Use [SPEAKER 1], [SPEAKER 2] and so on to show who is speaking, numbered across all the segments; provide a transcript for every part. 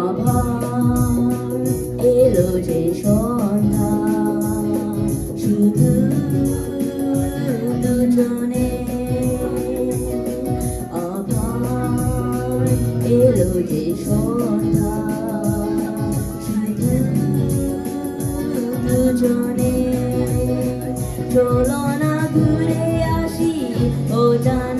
[SPEAKER 1] আভার এলো যে সন্ধ্যা, শুধু দুজনে আভার এলো যে সন্ধ্যা শুধু দুজনে, চলো না ঘুরে আসি, ও জানা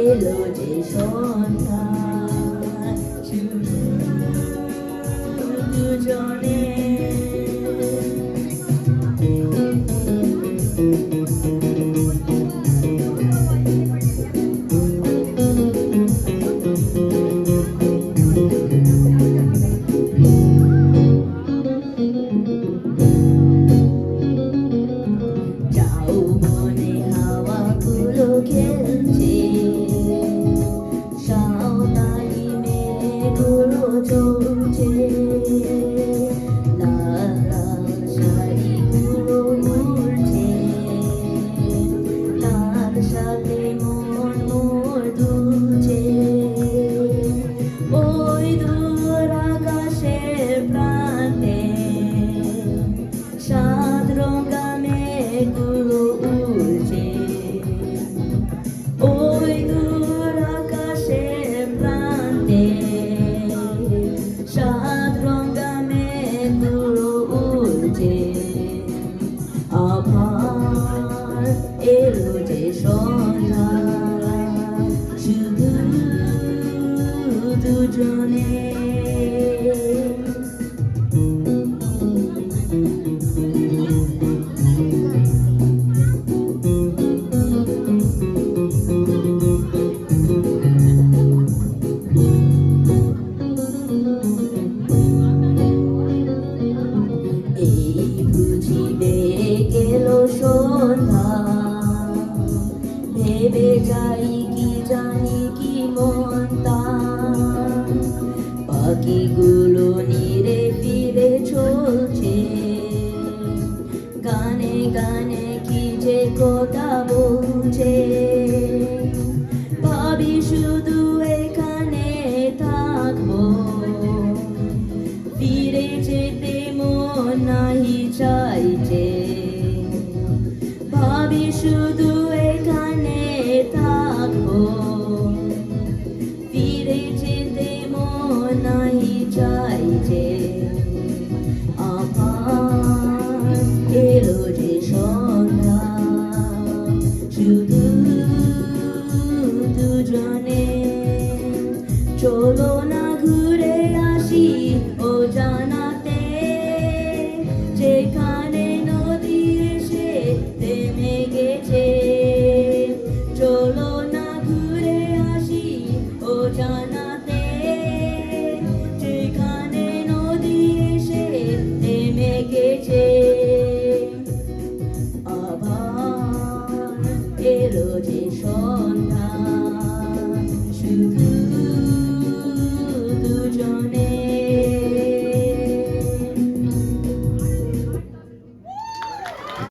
[SPEAKER 1] cielo de sonar. চলছে লাল লাল শাড়িগুলো উড়ছে তার সাথে মন মোর ধুলছে ওই দূর আকাশের প্রান্তে সাত রঙা মেঘ ভেবে যাই কি জানি কি মন পাখি গুলো Oh.